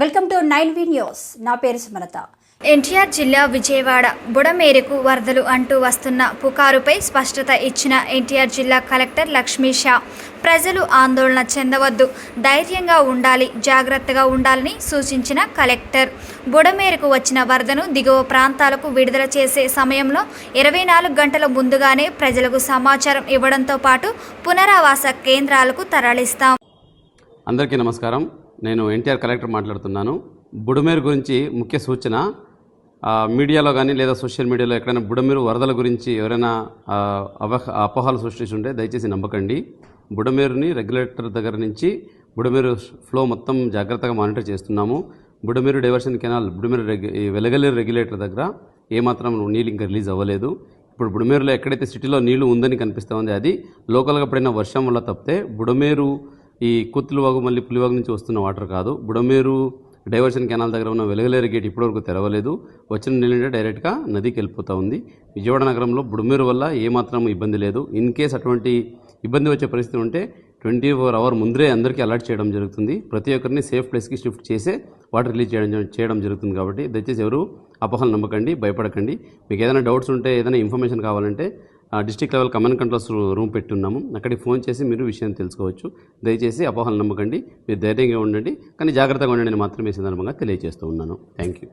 Welcome to nine V news. నా పేరు సుమలత. ఎన్టీఆర్ జిల్లా విజయవాడ బుడమేరకు వరదలు అంటూ వస్తున్న పుకారుపై స్పష్టత ఇచ్చిన ఎన్టీఆర్ జిల్లా కలెక్టర్ లక్ష్మీ షా. ప్రజలు ఆందోళన చెందవద్దు ధైర్యంగా ఉండాలి జాగ్రత్తగా ఉండాలని సూచించిన కలెక్టర్. బుడమేరకు వచ్చిన వరదను దిగువ ప్రాంతాలకు విడుదల చేసే సమయంలో ఇరవై నాలుగు గంటల ముందుగానే ప్రజలకు సమాచారం ఇవ్వడంతో పాటు పునరావాస కేంద్రాలకు తరలిస్తాం. అందరికీ నమస్కారం. నేను ఎన్టీఆర్ కలెక్టర్ మాట్లాడుతున్నాను. బుడమేరు గురించి ముఖ్య సూచన మీడియాలో కానీ లేదా సోషల్ మీడియాలో ఎక్కడైనా బుడమేరు వరదల గురించి ఎవరైనా అవహ అపోహాలు సృష్టిస్తుంటే దయచేసి నమ్మకండి. బుడమేరుని రెగ్యులేటర్ దగ్గర నుంచి బుడమేరు ఫ్లో మొత్తం జాగ్రత్తగా మానిటర్ చేస్తున్నాము. బుడమేరు డైవర్షన్ కెనాల్ బుడమేరు రెగ్యు వెలగలేరు రెగ్యులేటర్ దగ్గర ఏమాత్రం నీళ్ళు ఇంకా రిలీజ్ అవ్వలేదు. ఇప్పుడు బుడమేరులో ఎక్కడైతే సిటీలో నీళ్ళు ఉందని కనిపిస్తూ ఉంది అది లోకల్గా పడిన వర్షం వల్ల తప్పితే బుడమేరు ఈ కుత్తులవాగు మళ్ళీ పులివాగు నుంచి వస్తున్న వాటర్ కాదు. బుడమేరు డైవర్షన్ కెనాల్ దగ్గర ఉన్న వెలగలేరు గేట్ ఇప్పటివరకు తెరవలేదు. వచ్చిన నీళ్ళంటే డైరెక్ట్గా నదికి వెళ్ళిపోతూ ఉంది. విజయవాడ నగరంలో బుడమేరు వల్ల ఏమాత్రం ఇబ్బంది లేదు. ఇన్ కేస్ అటువంటి ఇబ్బంది వచ్చే పరిస్థితి ఉంటే ట్వంటీ ఫోర్ అవర్ ముందరే అందరికీ అలర్ట్ చేయడం జరుగుతుంది. ప్రతి ఒక్కరిని సేఫ్ ప్లేస్కి షిఫ్ట్ చేసే వాటర్ రిలీజ్ చేయడం చేయడం జరుగుతుంది కాబట్టి దయచేసి ఎవరు అపోహలు నమ్మకండి భయపడకండి. మీకు ఏదైనా డౌట్స్ ఉంటే ఏదైనా ఇన్ఫర్మేషన్ కావాలంటే district level command controls room పెట్టున్నాము. అక్కడికి ఫోన్ చేసి మీరు విషయం తెలుసుకోవచ్చు. దయచేసి అపోహలు నమ్మకండి. మీరు ధైర్యంగా ఉండండి. కానీ జాగ్రత్తగా ఉండండి మాత్రమే సందర్భంగా తెలియజేస్తూ ఉన్నాను. Thank you.